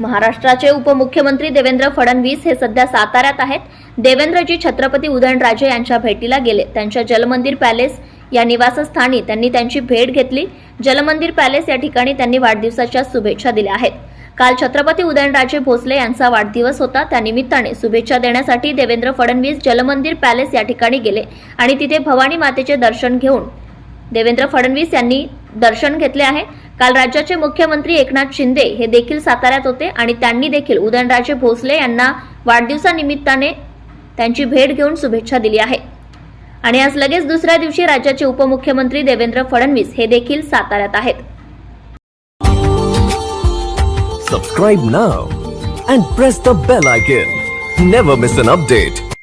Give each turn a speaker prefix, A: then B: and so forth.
A: महाराष्ट्राचे उपमुख्यमंत्री देवेंद्र फडणवीस हे सध्या साताऱ्यात आहेत. देवेंद्रजी छत्रपती उदयनराजे यांच्या भेटीला गेले. त्यांच्या जलमंदिर पॅलेस या निवासस्थानी त्यांनी त्यांची भेट घेतली. जलमंदिर पॅलेस या ठिकाणी त्यांनी वाढदिवसाच्या शुभेच्छा दिल्या आहेत. काल छत्रपती उदयनराजे भोसले यांचा वाढदिवस होता. त्यानिमित्ताने शुभेच्छा देण्यासाठी देवेंद्र फडणवीस जलमंदिर पॅलेस या ठिकाणी गेले आणि तिथे भवानी मातेचे दर्शन घेऊन देवेंद्र फडणवीस यांनी दर्शन घेतले आहे. काल राज्याचे मुख्यमंत्री एकनाथ शिंदे हे देखील साताऱ्यात होते आणि त्यांनी देखील उदयनराजे भोसले यांना वाढदिवसानिमित्ताने त्यांची भेट घेऊन शुभेच्छा दिली आहे. आणि आज लगेच दुसऱ्या दिवशी राज्याचे उपमुख्यमंत्री देवेंद्र फडणवीस हे देखील साताऱ्यात आहेत.
B: Subscribe now and press the bell icon never miss an update